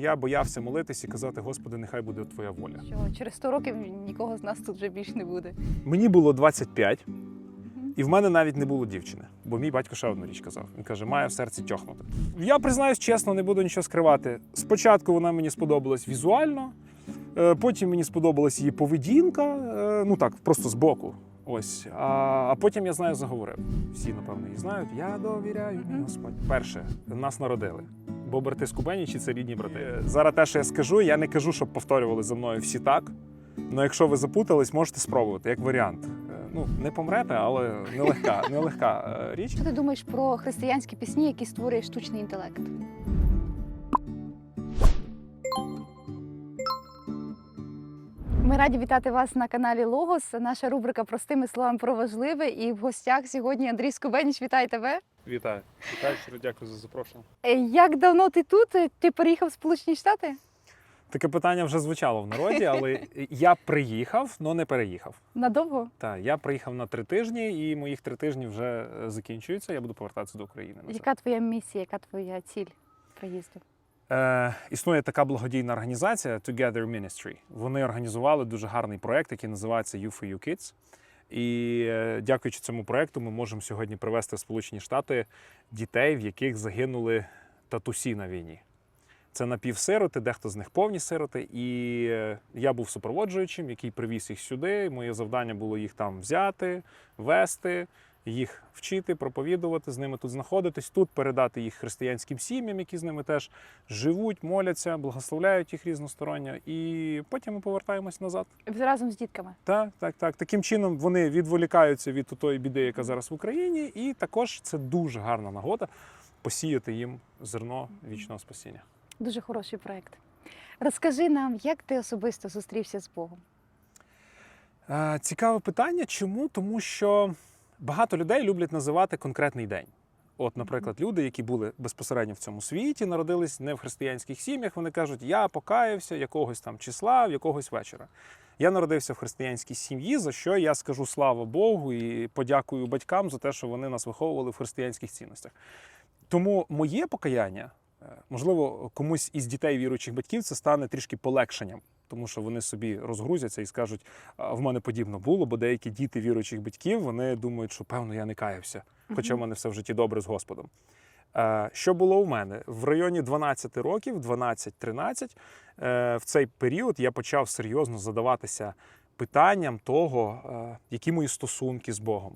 Я боявся молитись і казати, Господи, нехай буде твоя воля. Що через 100 років нікого з нас тут вже більш не буде. Мені було 25, і в мене навіть не було дівчини, бо мій батько ще одну річ казав. Він каже, має в серці тьохнути. Я признаюсь чесно, не буду нічого скривати. Спочатку вона мені сподобалась візуально, е, потім мені сподобалась її поведінка, е, ну так, просто збоку. Ось, а, а потім я знаю, заговорив. Всі, напевно, її знають. Я довіряю, Господь. Перше, нас народили. Бо брати з Кубенічі це рідні брати. Е, Зараз те, що я скажу, я не кажу, щоб повторювали за мною всі так. Але якщо ви запутались, можете спробувати як варіант. Е, Ну, не помрете, але нелегка, нелегка е, річ. Що ти думаєш про християнські пісні, які створює штучний інтелект? Ми раді вітати вас на каналі Логос. Наша рубрика Простими словами про важливе. І в гостях сьогодні Андрій Скубеніч. Вітаю тебе. Вітаю. Вітаю, щиро дякую за запрошення. Е, Як давно ти тут? Е, Ти переїхав в Сполучені Штати? Таке питання вже звучало в народі, але я приїхав, але не переїхав. Надовго? Так, я приїхав на три тижні, і моїх три тижні вже е, закінчуються. Я буду повертатися до України. назад. Яка твоя місія, яка твоя ціль приїзду? Е, існує така благодійна організація Together Ministry. Вони організували дуже гарний проект, який називається You for You Kids. І е, дякуючи цьому проекту, ми можемо сьогодні привезти в Сполучені Штати дітей, в яких загинули татусі на війні. Це напівсироти, дехто з них повні сироти. І е, я був супроводжуючим, який привіз їх сюди. Моє завдання було їх там взяти, вести, їх вчити, проповідувати, з ними тут знаходитись, тут передати їх християнським сім'ям, які з ними теж живуть, моляться, благословляють їх різносторонньо. І потім ми повертаємось назад. Разом з дітками. Так, так, так. Таким чином вони відволікаються від тої біди, яка зараз в Україні, і також це дуже гарна нагода посіяти їм зерно вічного спасіння. Дуже хороший проект. Розкажи нам, як ти особисто зустрівся з Богом? Е, Цікаве питання. Чому? Тому що багато людей люблять називати конкретний день. От, наприклад, люди, які були безпосередньо в цьому світі, народились не в християнських сім'ях, вони кажуть, я покаявся якогось там числа, в якогось вечора. Я народився в християнській сім'ї, за що я скажу слава Богу і подякую батькам за те, що вони нас виховували в християнських цінностях. Тому моє покаяння, е, можливо, комусь із дітей віруючих батьків це стане трішки полегшенням, тому що вони собі розгрузяться і скажуть, в мене подібно було, бо деякі діти віруючих батьків вони думають, що певно я не каявся, хоча в мене все в житті добре з Господом. Е, Що було у мене? В районі 12 років, 12-13, е, в цей період я почав серйозно задаватися питанням того, е, які мої стосунки з Богом,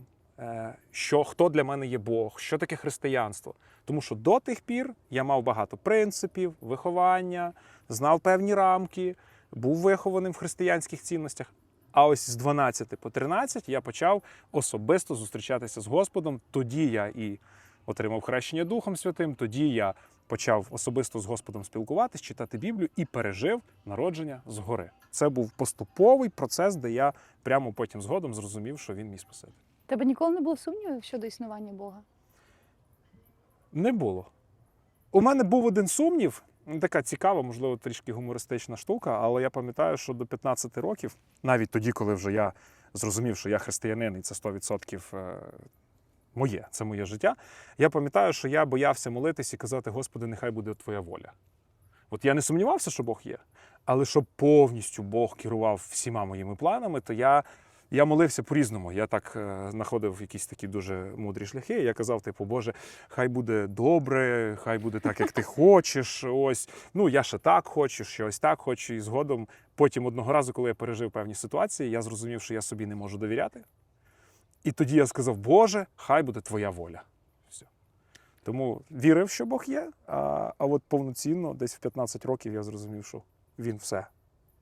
що, хто для мене є Бог, що таке християнство. Тому що до тих пір я мав багато принципів, виховання, знав певні рамки, був вихованим в християнських цінностях. А ось з 12 по 13 я почав особисто зустрічатися з Господом. Тоді я і отримав хрещення Духом Святим, тоді я почав особисто з Господом спілкуватись, читати Біблію і пережив народження згори. Це був поступовий процес, де я прямо потім згодом зрозумів, що він мій спаситель. Тебе ніколи не було сумнівів щодо існування Бога? Не було. У мене був один сумнів, така цікава, можливо, трішки гумористична штука, але я пам'ятаю, що до 15 років, навіть тоді, коли вже я зрозумів, що я християнин, і це 100% е, моє, це моє життя. Я пам'ятаю, що я боявся молитись і казати, Господи, нехай буде твоя воля. От я не сумнівався, що Бог є, але щоб повністю Бог керував всіма моїми планами, то я, я молився по-різному. Я так е, знаходив якісь такі дуже мудрі шляхи. Я казав, типу, Боже, хай буде добре, хай буде так, як ти хочеш. Ось ну я ще так хочу, ще ось так хочу. І згодом, потім одного разу, коли я пережив певні ситуації, я зрозумів, що я собі не можу довіряти. І тоді я сказав, Боже, хай буде твоя воля. Все. Тому вірив, що Бог є, а, а от повноцінно, десь в 15 років я зрозумів, що він все.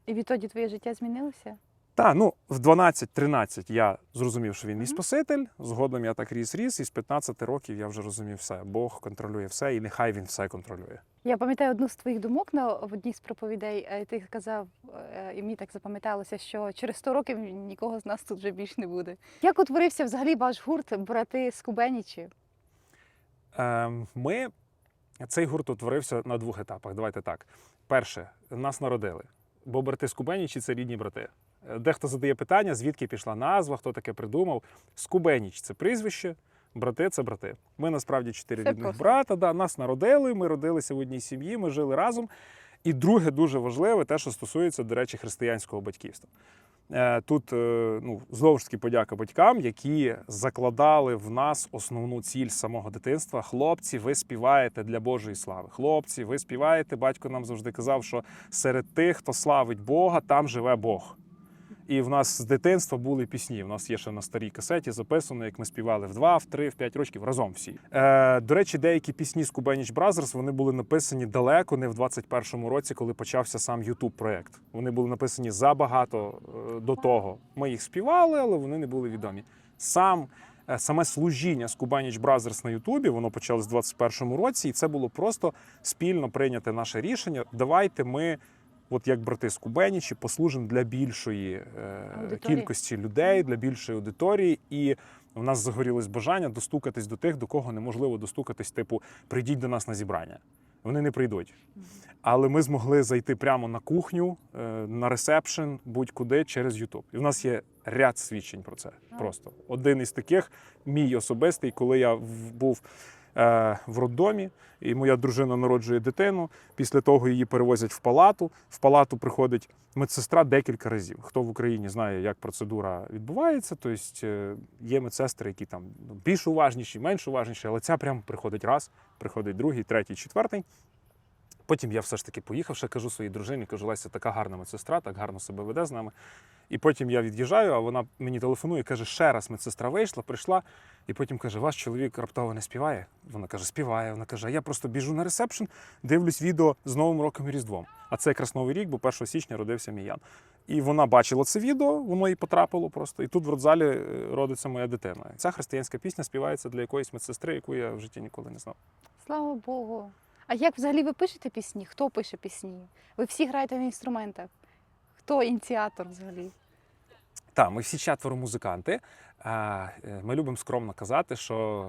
І відтоді твоє життя змінилося? Та, ну, в 12-13 я зрозумів, що він мій Спаситель. Згодом я так ріс-ріс, і з 15 років я вже розумів все. Бог контролює все, і нехай він все контролює. Я пам'ятаю одну з твоїх думок на в одній з проповідей. Е, Ти сказав, е, і мені так запам'яталося, що через 100 років нікого з нас тут вже більш не буде. Як утворився взагалі ваш гурт брати Скубенічі? Ем, Ми цей гурт утворився на двох етапах. Давайте так. Перше, нас народили, бо брати Скубенічі це рідні брати. Е, Дехто задає питання, звідки пішла назва, хто таке придумав. Скубеніч це прізвище, брати це брати. Ми насправді чотири рідних просто. брата. Да, нас народили, ми родилися в одній сім'ї, ми жили разом. І друге, дуже важливе, те, що стосується, до речі, християнського батьківства. Е, Тут е, ну, знову ж таки подяка батькам, які закладали в нас основну ціль самого дитинства. Хлопці, ви співаєте для Божої слави. Хлопці, ви співаєте. Батько нам завжди казав, що серед тих, хто славить Бога, там живе Бог. І в нас з дитинства були пісні. У нас є ще на старій касеті записано, як ми співали в 2, в 3, в 5 років разом всі. Е, до речі, деякі пісні з Кубеніч Бразерс вони були написані далеко не в 21-му році, коли почався сам youtube проект. Вони були написані забагато е, до того. Ми їх співали, але вони не були відомі. Сам е, саме служіння з Кубаніч Бразерс на Ютубі воно почалось в 21-му році, і це було просто спільно прийняте наше рішення. Давайте ми. От як брати з Кубенічі, послужимо для більшої е, Аудиторії. кількості людей, для більшої аудиторії, і в нас загорілось бажання достукатись до тих, до кого неможливо достукатись, типу, прийдіть до нас на зібрання. Вони не прийдуть. Але ми змогли зайти прямо на кухню, е, на ресепшн, будь-куди через Ютуб. І в нас є ряд свідчень про це. Просто один із таких, мій особистий, коли я був в роддомі, і моя дружина народжує дитину. Після того її перевозять в палату. В палату приходить медсестра декілька разів. Хто в Україні знає, як процедура відбувається, тобто е, є медсестри, які там ну, більш уважніші, менш уважніші, але ця прямо приходить раз, приходить другий, третій, четвертий. Потім я все ж таки поїхав, ще кажу своїй дружині, кажу, Леся, така гарна медсестра, так гарно себе веде з нами. І потім я від'їжджаю, а вона мені телефонує, каже, ще раз медсестра вийшла, прийшла, і потім каже: ваш чоловік раптово не співає. Вона каже, співає. Вона каже, я просто біжу на ресепшн, дивлюсь відео з Новим роком і Різдвом. А це якраз новий рік, бо 1 січня родився мій Ян. І вона бачила це відео, воно їй потрапило просто. І тут в родзалі е, родиться моя дитина. Ця християнська пісня співається для якоїсь медсестри, яку я в житті ніколи не знав. Слава Богу. А як взагалі ви пишете пісні? Хто пише пісні? Ви всі граєте на інструментах? Хто ініціатор взагалі? Так, ми всі четверо музиканти. Е, Ми любимо скромно казати, що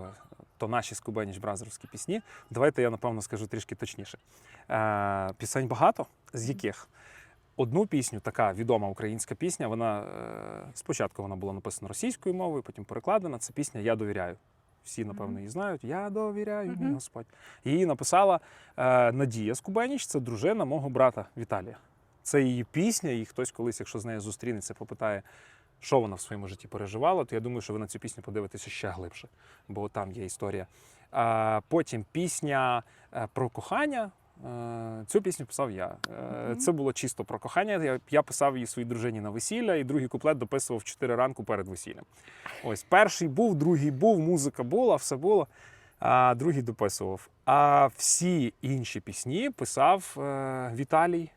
то наші скубеніч бразерські пісні. Давайте я напевно скажу трішки точніше. Пісень багато, з яких одну пісню, така відома українська пісня. Вона е, спочатку вона була написана російською мовою, потім перекладена. Це пісня Я довіряю. Всі, напевно, її знають. Я довіряю, мій Господь. Її написала е, Надія Скубеніч, це дружина мого брата Віталія. Це її пісня, і хтось колись, якщо з нею зустрінеться, попитає, що вона в своєму житті переживала, то я думаю, що ви на цю пісню подивитеся ще глибше, бо там є історія. Потім пісня е, про кохання. Е, Цю пісню писав я. Е, Це було чисто про кохання. Я, писав її своїй дружині на весілля, і другий куплет дописував в 4 ранку перед весіллям. Ось перший був, другий був, музика була, все було. А другий дописував. А всі інші пісні писав Віталій,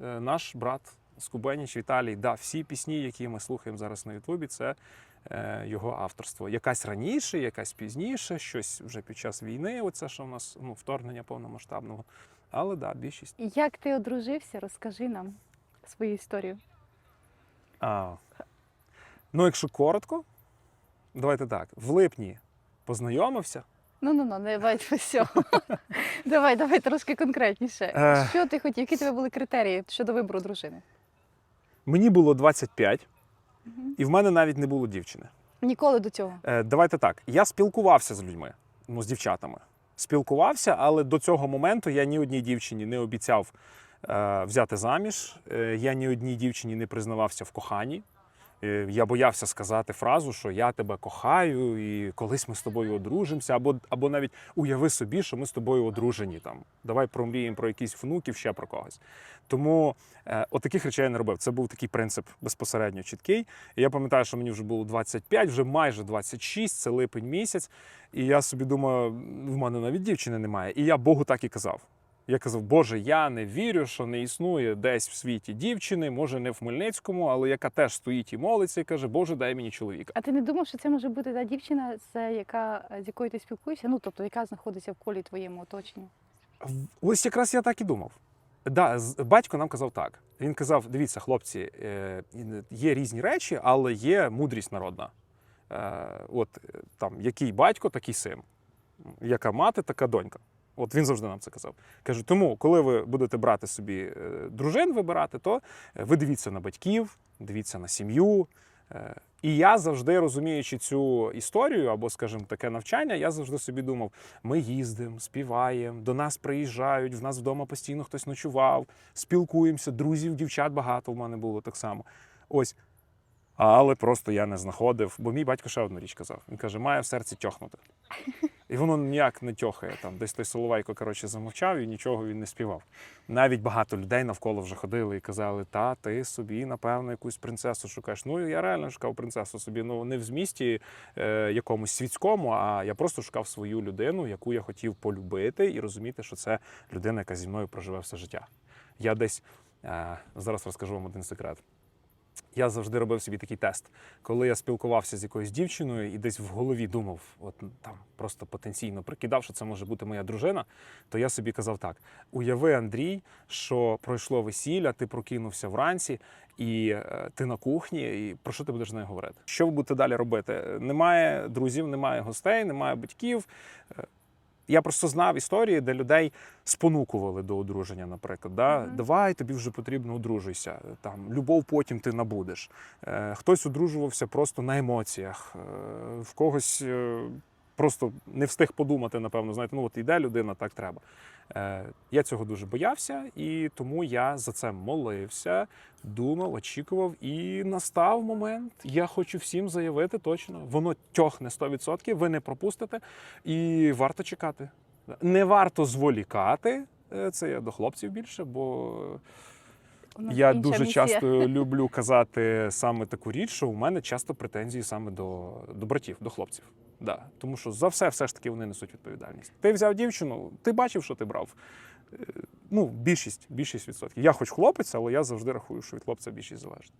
наш брат Скубеніч Віталій. Да, всі пісні, які ми слухаємо зараз на Ютубі, це е, його авторство. Якась раніше, якась пізніше, щось вже під час війни. Оце що в нас ну, вторгнення повномасштабного. Але да, більшість. Як ти одружився? Розкажи нам свою історію. А, ну, якщо коротко, давайте так. В липні познайомився. Ну ну ну, давай все. давай, давай трошки конкретніше. Е. Що ти хотів? Які тебе були критерії щодо вибору дружини? Мені було 25, і в мене навіть не було дівчини. Ніколи до цього. Е, Давайте так. Я спілкувався з людьми, ну, з дівчатами. Спілкувався, але до цього моменту я ні одній дівчині не обіцяв е, взяти заміж. Е, я ні одній дівчині не признавався в коханні. Е, я боявся сказати фразу, що я тебе кохаю, і колись ми з тобою одружимося, або, або навіть уяви собі, що ми з тобою одружені. Там. Давай промріємо про якісь внуків, ще про когось. Тому е, от речей я не робив. Це був такий принцип безпосередньо чіткий. І я пам'ятаю, що мені вже було 25, вже майже 26, це липень місяць. І я собі думаю, в мене навіть дівчини немає. І я Богу так і казав. Я казав, Боже, я не вірю, що не існує десь в світі дівчини, може не в Хмельницькому, але яка теж стоїть і молиться, і каже, Боже, дай мені чоловіка. А ти не думав, що це може бути та дівчина, це яка з якою ти спілкуєшся? Ну тобто, яка знаходиться в колі твоєму оточенні? Ось якраз я так і думав. Да, батько нам казав так. Він казав: дивіться, хлопці, е, є різні речі, але є мудрість народна. Е, От е, там який батько, такий син, яка мати, така донька. От він завжди нам це казав. Кажу, тому, коли ви будете брати собі е, дружин, вибирати, то е, ви дивіться на батьків, дивіться на сім'ю, Е, І я завжди розуміючи цю історію або, скажімо, таке навчання, я завжди собі думав: ми їздимо, співаємо, до нас приїжджають, в нас вдома постійно хтось ночував, спілкуємося, друзів, дівчат багато в мене було так само. Ось. Але просто я не знаходив, бо мій батько ще одну річ казав. Він каже, має в серці тьохнути. І воно ніяк не тьохає. Там десь той Соловейко коротше, замовчав і нічого він не співав. Навіть багато людей навколо вже ходили і казали: та ти собі, напевно, якусь принцесу шукаєш. Ну я реально шукав принцесу собі. Ну не в змісті е, якомусь світському, а я просто шукав свою людину, яку я хотів полюбити і розуміти, що це людина, яка зі мною проживе все життя. Я десь е, зараз розкажу вам один секрет. Я завжди робив собі такий тест. Коли я спілкувався з якоюсь дівчиною і десь в голові думав, от там просто потенційно прикидав, що це може бути моя дружина, то я собі казав так: уяви, Андрій, що пройшло весілля, ти прокинувся вранці, і е, ти на кухні, і про що ти будеш з нею говорити? Що ви будете далі робити? Немає друзів, немає гостей, немає батьків. Я просто знав історії, де людей спонукували до одруження, наприклад. Да? Мгм. Давай, тобі вже потрібно одружуйся. Там любов потім ти набудеш. Е, хтось одружувався просто на емоціях, е, в когось е, просто не встиг подумати, напевно, знаєте, ну от іде людина, так треба. Е, я цього дуже боявся, і тому я за це молився, думав, очікував, і настав момент. Я хочу всім заявити точно, воно тьохне 100%, ви не пропустите, і варто чекати. Не варто зволікати. Е, Це я до хлопців більше, бо я дуже місія. часто люблю казати саме таку річ, що у мене часто претензії саме до, до братів, до хлопців. Да. Тому що за все, все ж таки вони несуть відповідальність. Ти взяв дівчину, ти бачив, що ти брав. Е, Ну, більшість, більшість відсотків. Я хоч хлопець, але я завжди рахую, що від хлопця більшість залежить.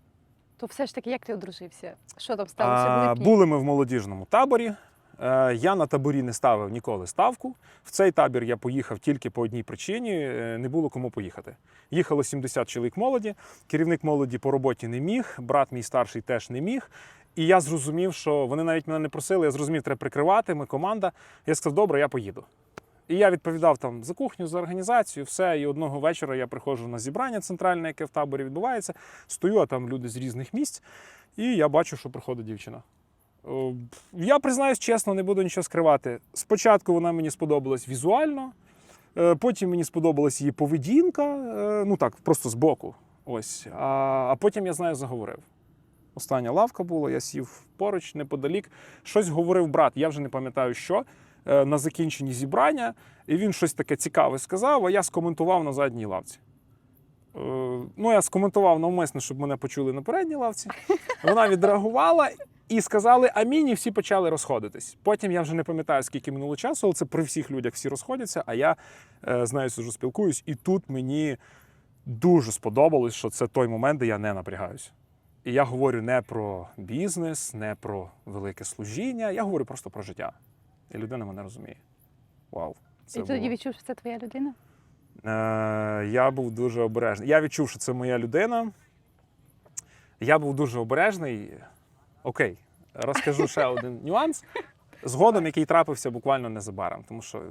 То все ж таки, як ти одружився? Що там сталося в А, липні? були ми в молодіжному таборі. Е, Я на таборі не ставив ніколи ставку. В цей табір я поїхав тільки по одній причині: е, не було кому поїхати. Їхало 70 чоловік молоді. Керівник молоді по роботі не міг, брат мій старший теж не міг. І я зрозумів, що вони навіть мене не просили. Я зрозумів, треба прикривати. Ми команда. Я сказав, добре, я поїду. І я відповідав там за кухню, за організацію, все. І одного вечора я приходжу на зібрання центральне, яке в таборі відбувається. Стою, а там люди з різних місць, і я бачу, що приходить дівчина. О, Я признаюсь чесно, не буду нічого скривати. Спочатку вона мені сподобалась візуально, е, потім мені сподобалась її поведінка, е, ну так, просто збоку. Ось. А, потім я з нею заговорив. Остання лавка була, я сів поруч, неподалік. Щось говорив брат, я вже не пам'ятаю, що. е, На закінченні зібрання, і він щось таке цікаве сказав, а я скоментував на задній лавці. Е, Ну, я скоментував навмисно, щоб мене почули на передній лавці. Вона відреагувала і сказали амінь, і всі почали розходитись. Потім я вже не пам'ятаю, скільки минуло часу, але це при всіх людях всі розходяться, а я е, з нею сижу спілкуюсь, і тут мені дуже сподобалось, що це той момент, де я не напрягаюсь. І я говорю не про бізнес, не про велике служіння, я говорю просто про життя. І людина мене розуміє. Вау. Це І тоді було. відчув, що це твоя людина? Е, я був дуже обережний. Я відчув, що це моя людина. Я був дуже обережний. Окей, розкажу ще один нюанс. Згодом, який трапився буквально незабаром, тому що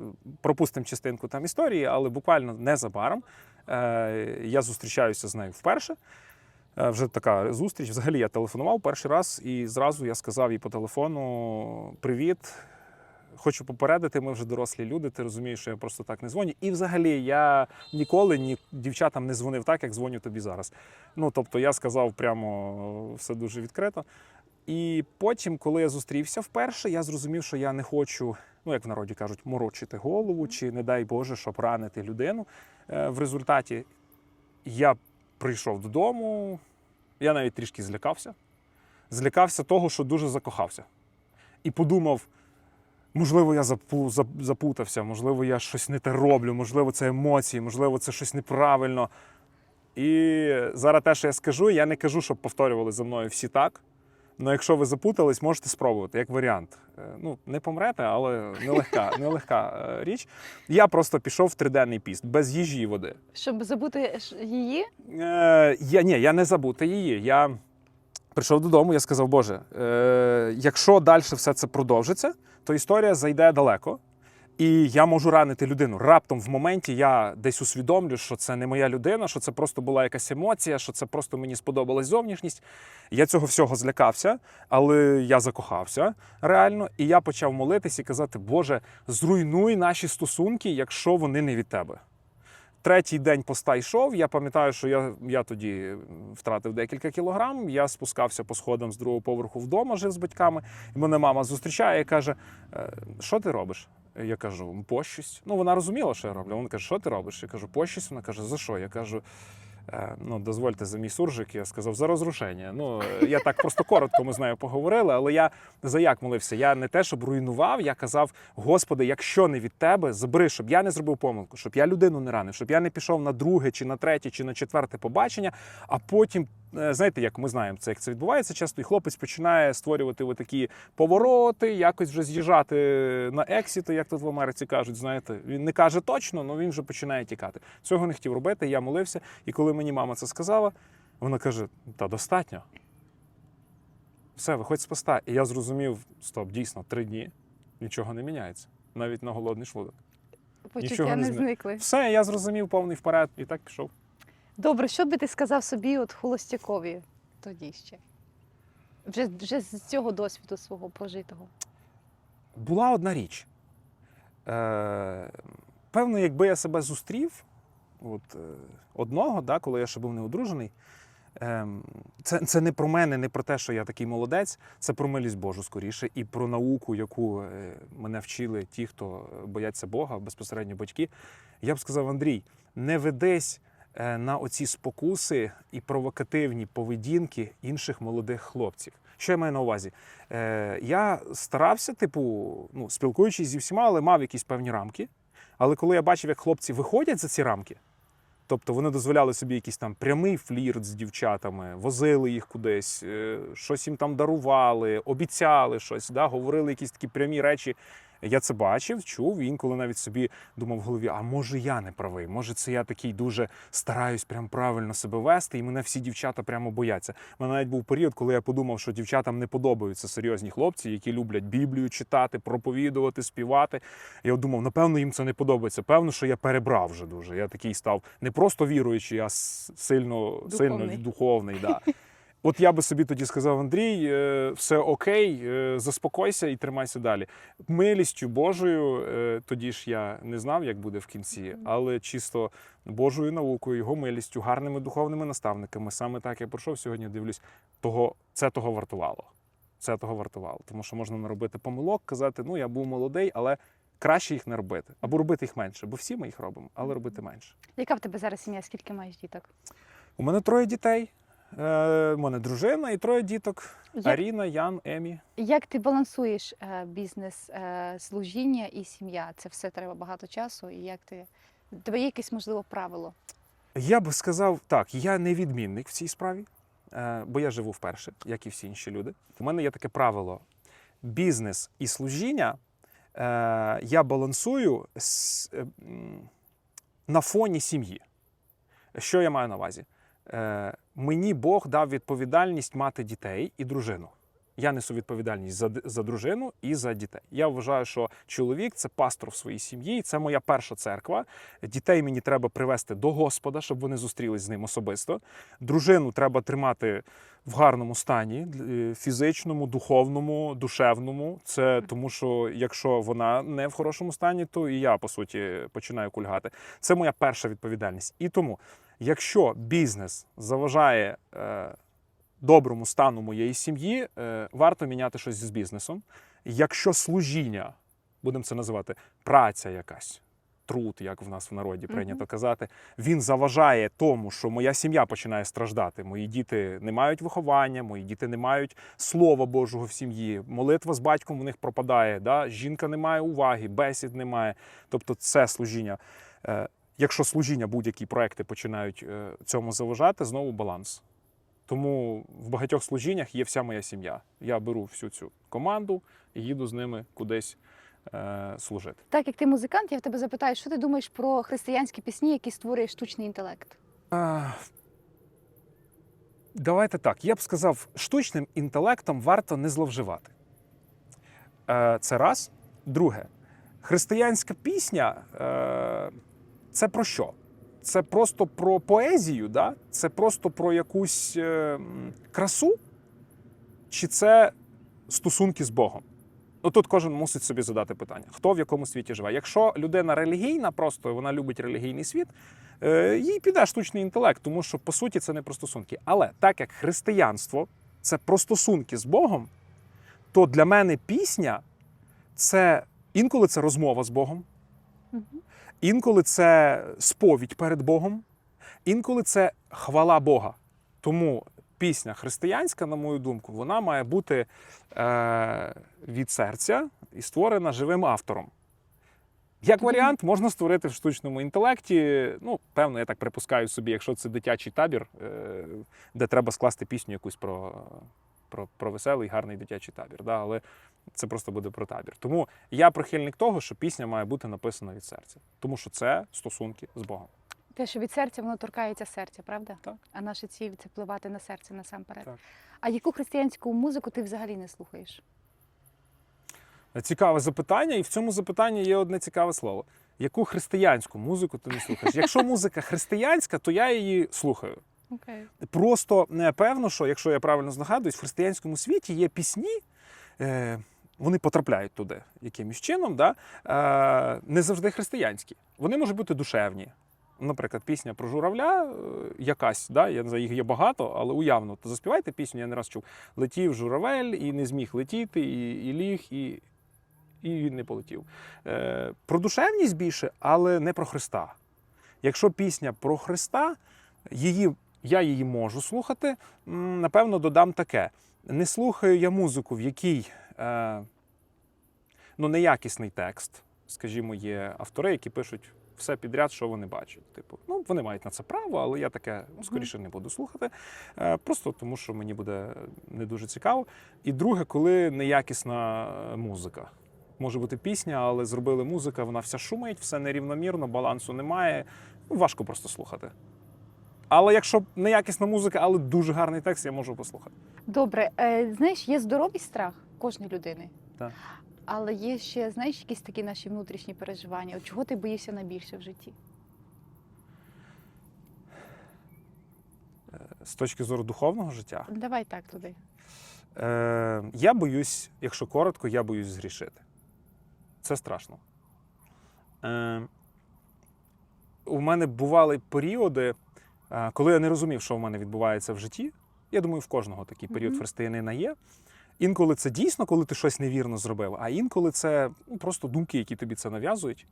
пропустимо частинку там історії, але буквально незабаром е, я зустрічаюся з нею вперше. Е, Вже така зустріч. Взагалі я телефонував перший раз, і зразу я сказав їй по телефону: Привіт, хочу попередити, ми вже дорослі люди. Ти розумієш, що я просто так не дзвоню. І взагалі я ніколи ні дівчатам не дзвонив так, як дзвоню тобі зараз. Ну тобто я сказав прямо все дуже відкрито. І потім, коли я зустрівся вперше, я зрозумів, що я не хочу, ну як в народі кажуть, морочити голову, чи не дай Боже, щоб ранити людину. Е, В результаті я прийшов додому, я навіть трішки злякався. Злякався того, що дуже закохався. І подумав, можливо, я запутався, можливо, я щось не те роблю, можливо, це емоції, можливо, це щось неправильно. І зараз те, що я скажу, я не кажу, щоб повторювали за мною всі так. Ну, якщо ви запутались, можете спробувати, як варіант. Е, Ну, не помрете, але нелегка, нелегка е, річ. Я просто пішов в триденний піст без їжі і води. Щоб забути її, Е, я, ні, я не забути її. Я прийшов додому, я сказав, Боже, е, якщо далі все це продовжиться, то історія зайде далеко. І я можу ранити людину. Раптом в моменті я десь усвідомлю, що це не моя людина, що це просто була якась емоція, що це просто мені сподобалась зовнішність. Я цього всього злякався, але я закохався реально. І я почав молитись і казати: Боже, зруйнуй наші стосунки, якщо вони не від тебе. Третій день поста йшов. Я пам'ятаю, що я, я тоді втратив декілька кілограм. Я спускався по сходам з другого поверху вдома, жив з батьками. І мене мама зустрічає і каже: «Е, Що ти робиш? Я кажу, пощусь. Ну, вона розуміла, що я роблю. Вона каже, що ти робиш? Я кажу, пощусь. Вона каже, за що? Я кажу. «Е, Ну, дозвольте за мій суржик, я сказав за розрушення. Ну я так просто коротко ми з нею поговорили, але я за як молився? Я не те, щоб руйнував, я казав: Господи, якщо не від тебе, забери, щоб я не зробив помилку, щоб я людину не ранив, щоб я не пішов на друге, чи на третє, чи на четверте побачення, а потім. Е, Знаєте, як ми знаємо, це як це відбувається часто, і хлопець починає створювати такі повороти, якось вже з'їжджати на ексіти, як тут в Америці кажуть. Знаєте, він не каже точно, але він вже починає тікати. Цього не хотів робити. Я молився, і коли мені мама це сказала, вона каже: та достатньо. Все, виходь з поста. І я зрозумів, стоп, дійсно, три дні нічого не міняється, навіть на голодний шлунок. Почуття Нічого не не зникли. Все, я зрозумів повний вперед і так пішов. Добре, що би ти сказав собі от холостякові тоді ще? Вже, вже з цього досвіду свого прожитого. Була одна річ. Е, певно, якби я себе зустрів, от, е, одного, да, коли я ще був не одружений, е, це, це не про мене, не про те, що я такий молодець, це про милість Божу скоріше, і про науку, яку е, мене вчили ті, хто бояться Бога, безпосередньо батьки. Я б сказав, Андрій, не ведись е, на оці спокуси і провокативні поведінки інших молодих хлопців. Що я маю на увазі? Е, я старався, типу, ну, спілкуючись зі всіма, але мав якісь певні рамки. Але коли я бачив, як хлопці виходять за ці рамки, тобто вони дозволяли собі якийсь там прямий флірт з дівчатами, возили їх кудись, е, щось їм там дарували, обіцяли щось, да, говорили якісь такі прямі речі. Я це бачив, чув, і інколи навіть собі думав в голові: а може я не правий? Може, це я такий дуже стараюсь прям правильно себе вести, і мене всі дівчата прямо бояться. У мене навіть був період, коли я подумав, що дівчатам не подобаються серйозні хлопці, які люблять Біблію читати, проповідувати, співати. Я думав, напевно, їм це не подобається. Певно, що я перебрав вже дуже. Я такий став не просто віруючий, а сильно сильно Духовний. духовний. Да. От я би собі тоді сказав, Андрій, е, все окей, е, заспокойся і тримайся далі. Милістю Божою, е, тоді ж я не знав, як буде в кінці, але чисто Божою наукою, його милістю, гарними духовними наставниками, саме так я пройшов сьогодні. Дивлюсь, того це того вартувало. Це того вартувало. Тому що можна наробити помилок, казати, ну я був молодий, але краще їх не робити. Або робити їх менше, бо всі ми їх робимо, але робити менше. Яка в тебе зараз сім'я? Скільки маєш діток? У мене троє дітей. Е, у мене дружина і троє діток. Як, Аріна, Ян, Емі. як ти балансуєш е, бізнес, е, служіння і сім'я? Це все треба багато часу. І як ти у тебе є якесь можливо правило? Я би сказав так, я не відмінник в цій справі, е, бо я живу вперше, як і всі інші люди. У мене є таке правило: бізнес і служіння е, я балансую з, е, м, на фоні сім'ї. Що я маю на увазі? Е, Мені Бог дав відповідальність мати дітей і дружину. Я несу відповідальність за, за дружину і за дітей. Я вважаю, що чоловік це пастор в своїй сім'ї, і це моя перша церква. Дітей мені треба привести до Господа, щоб вони зустрілись з ним особисто. Дружину треба тримати в гарному стані, е, фізичному, духовному, душевному. Це тому, що якщо вона не в хорошому стані, то і я по суті починаю кульгати. Це моя перша відповідальність. І тому, якщо бізнес заважає. Е, Доброму стану моєї сім'ї е, варто міняти щось з бізнесом. Якщо служіння, будемо це називати, праця якась, труд, як в нас в народі прийнято казати, він заважає тому, що моя сім'я починає страждати. Мої діти не мають виховання, мої діти не мають слова Божого в сім'ї. Молитва з батьком у них пропадає. Да? Жінка не має уваги, бесід немає. Тобто, це служіння. Е, Якщо служіння, будь-які проекти починають е, цьому заважати, знову баланс. Тому в багатьох служіннях є вся моя сім'я. Я беру всю цю команду і їду з ними кудись е, служити. Так як ти музикант, я в тебе запитаю, що ти думаєш про християнські пісні, які створює штучний інтелект? А, Давайте так. Я б сказав, штучним інтелектом варто не зловживати. Е, Це раз. Друге, Християнська пісня е, це про що? Це просто про поезію, да? це просто про якусь е, красу, чи це стосунки з Богом? Ну тут кожен мусить собі задати питання, хто в якому світі живе. Якщо людина релігійна, просто вона любить релігійний світ, е, їй піде штучний інтелект, тому що по суті це не про стосунки. Але так як християнство це про стосунки з Богом, то для мене пісня це інколи це розмова з Богом. Інколи це сповідь перед Богом, інколи це хвала Бога. Тому пісня християнська, на мою думку, вона має бути е, від серця і створена живим автором. Як варіант, можна створити в штучному інтелекті. Ну, певно, я так припускаю собі, якщо це дитячий табір, е, де треба скласти пісню якусь про, про, про веселий, гарний дитячий табір. Да? Але це просто буде про табір. Тому я прихильник того, що пісня має бути написана від серця, тому що це стосунки з Богом. Те, що від серця, воно торкається серця, правда? Так. А наша ціль це впливати на серце насамперед. Так. А яку християнську музику ти взагалі не слухаєш? Цікаве запитання, і в цьому запитанні є одне цікаве слово. Яку християнську музику ти не слухаєш? Якщо музика християнська, то я її слухаю. Окей. Просто не певно, що якщо я правильно здогадуюсь, в християнському світі є пісні, е, вони потрапляють туди якимось чином, да? е, не завжди християнські. Вони можуть бути душевні. Наприклад, пісня про журавля, е, якась, да? я не знаю, їх є багато, але уявно. То заспівайте пісню, я не раз чув. Летів журавель і не зміг летіти, і, і ліг, і, і він не полетів. Е, про душевність більше, але не про Христа. Якщо пісня про Христа, її, я її можу слухати. Напевно, додам таке: не слухаю я музику, в якій е, ну, неякісний текст. Скажімо, є автори, які пишуть все підряд, що вони бачать. Типу, ну вони мають на це право, але я таке скоріше не буду слухати. Е, просто тому, що мені буде не дуже цікаво. І друге, коли неякісна е, музика. Може бути пісня, але зробили музика, вона вся шумить, все нерівномірно, балансу немає. Ну, важко просто слухати. Але якщо неякісна музика, але дуже гарний текст, я можу послухати. Добре, е, знаєш, є здоровий страх кожної людини. Так. Але є ще, знаєш, якісь такі наші внутрішні переживання. От чого ти боїшся найбільше в житті? З точки зору духовного життя, Давай так туди. е, я боюсь, якщо коротко, я боюсь згрішити. Це страшно. Е, у мене бували періоди, е, коли я не розумів, що в мене відбувається в житті. Я думаю, в кожного такий період Мгм. християнина є. Інколи це дійсно, коли ти щось невірно зробив, а інколи це ну, просто думки, які тобі це нав'язують.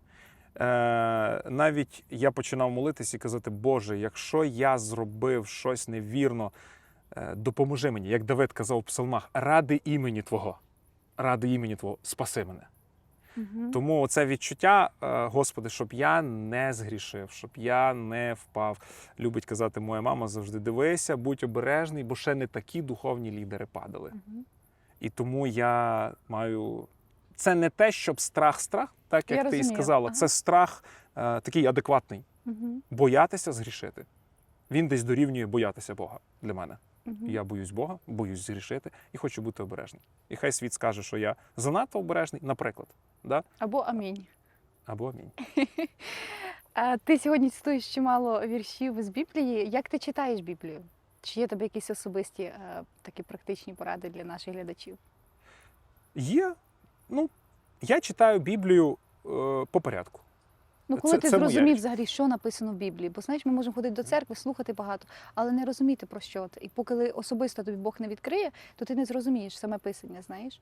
Е, навіть я починав молитись і казати, Боже, якщо я зробив щось невірно, е, допоможи мені, як Давид казав у псалмах, ради імені Твого, ради імені Твого, спаси мене. Угу. Тому це відчуття, е, Господи, щоб я не згрішив, щоб я не впав. Любить казати моя мама завжди дивися, будь обережний, бо ще не такі духовні лідери падали. Угу. І тому я маю. Це не те, щоб страх-страх, так Я як ти і сказала. Ага. Це страх е, такий адекватний. Угу. Боятися згрішити. Він десь дорівнює боятися Бога для мене. Угу. Я боюсь Бога, боюсь згрішити і хочу бути обережним. І хай світ скаже, що я занадто обережний, наприклад. Да? Або амінь. Або амінь. Ти сьогодні цитуєш чимало віршів з Біблії. Як ти читаєш Біблію? Чи є тебе якісь особисті е, такі практичні поради для наших глядачів? Є. Ну, я читаю Біблію е, по порядку. Ну, коли Це- ти це зрозумів взагалі, що написано в Біблії? Бо знаєш, ми можемо ходити до церкви, слухати багато, але не розуміти про що це. І поки особисто тобі Бог не відкриє, то ти не зрозумієш саме писання, знаєш?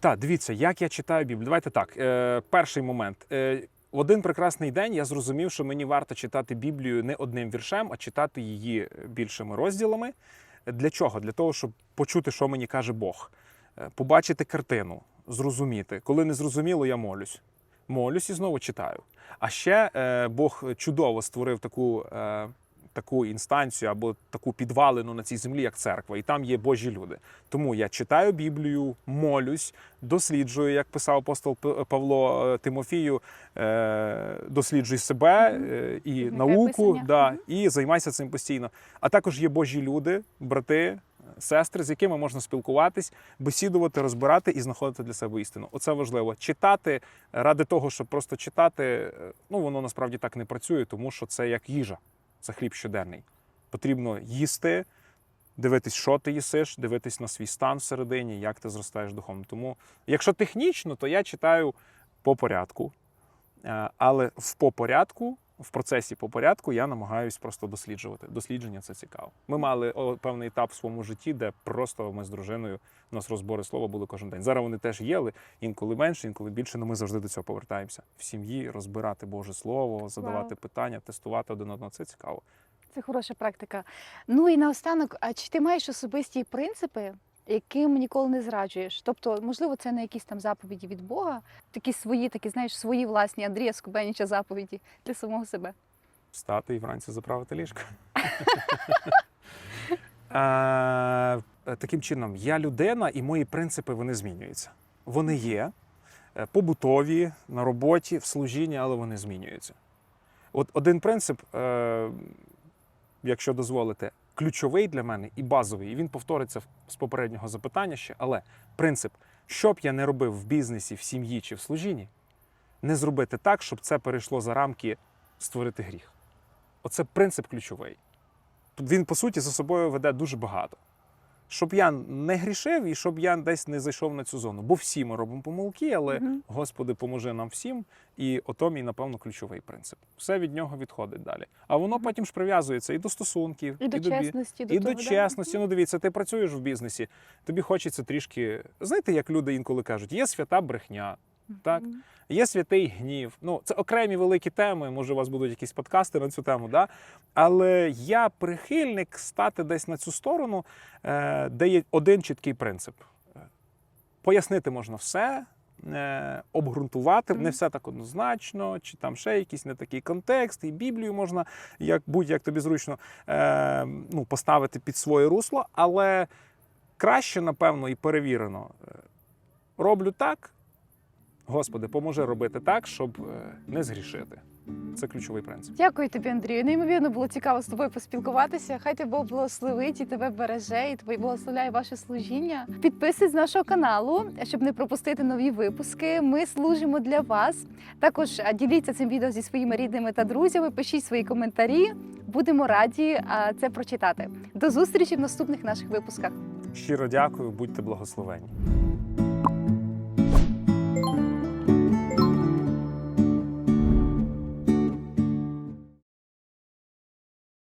Так, дивіться, як я читаю Біблію. Давайте так. Е, перший момент. Е, в один прекрасний день я зрозумів, що мені варто читати Біблію не одним віршем, а читати її більшими розділами. Для чого? Для того, щоб почути, що мені каже Бог, Е, побачити картину, зрозуміти. Коли не зрозуміло, я молюсь. Молюсь і знову читаю. А ще е, Бог чудово створив таку, е, таку інстанцію або таку підвалину на цій землі, як церква, і там є Божі люди. Тому я читаю Біблію, молюсь, досліджую, як писав апостол Павло е, Тимофію, е, досліджуй себе е, і науку, да, і займайся цим постійно. А також є Божі люди, брати, сестри, з якими можна спілкуватись, бесідувати, розбирати і знаходити для себе істину. Оце важливо. Читати ради того, щоб просто читати, е, ну воно насправді так не працює, тому що це як їжа, це хліб щоденний. Потрібно їсти, дивитись, що ти їсиш, дивитись на свій стан всередині, як ти зростаєш духовно. Тому, якщо технічно, то я читаю по порядку. Е, Але в по порядку, в процесі по порядку, я намагаюсь просто досліджувати. Дослідження це цікаво. Ми мали певний етап в своєму житті, де просто ми з дружиною у нас розбори слова були кожен день. Зараз вони теж є, але інколи менше, інколи більше. але ми завжди до цього повертаємося. В сім'ї розбирати Боже Слово, задавати Вау. питання, тестувати один одного. Це цікаво. Це хороша практика. Ну і наостанок, а чи ти маєш особисті принципи, яким ніколи не зраджуєш? Тобто, можливо, це не якісь там заповіді від Бога, такі свої, такі, знаєш, свої власні Андрія Скубеніча заповіді для самого себе. Встати і вранці заправити ліжко. Е, Таким чином, я людина, і мої принципи вони змінюються. Вони є е, побутові, на роботі, в служінні, але вони змінюються. От один принцип, е, якщо дозволите, ключовий для мене і базовий, і він повториться з попереднього запитання ще. Але принцип, що б я не робив в бізнесі, в сім'ї чи в служінні, не зробити так, щоб це перейшло за рамки створити гріх. Оце принцип ключовий. Він, по суті, за собою веде дуже багато. Щоб я не грішив і щоб я десь не зайшов на цю зону. Бо всі ми робимо помилки, але Мгм. Господи, поможи нам всім. І ото мій, напевно, ключовий принцип. Все від нього відходить далі. А воно потім ж прив'язується і до стосунків, І до бі- чесності, до і того, до да? чесності. Ну, дивіться, ти працюєш в бізнесі, тобі хочеться трішки. Знаєте, як люди інколи кажуть, є свята брехня, так? Є святий гнів. Ну, це окремі великі теми. Може, у вас будуть якісь подкасти на цю тему, да? але я прихильник стати десь на цю сторону, е, де є один чіткий принцип. Пояснити можна все, е, обґрунтувати, не все так однозначно, чи там ще якийсь не такий контекст, і Біблію можна як будь-як тобі зручно е, ну, поставити під своє русло, але краще, напевно, і перевірено. е, Роблю так. Господи, поможи робити так, щоб е, не згрішити. Це ключовий принцип. Дякую тобі, Андрію. Неймовірно було цікаво з тобою поспілкуватися. Хай тебе Бог благословить і тебе береже, і тебе благословляє ваше служіння. Підписуйтесь з нашого каналу, щоб не пропустити нові випуски. Ми служимо для вас. Також діліться цим відео зі своїми рідними та друзями. Пишіть свої коментарі. Будемо раді це прочитати. До зустрічі в наступних наших випусках. Щиро дякую, будьте благословені.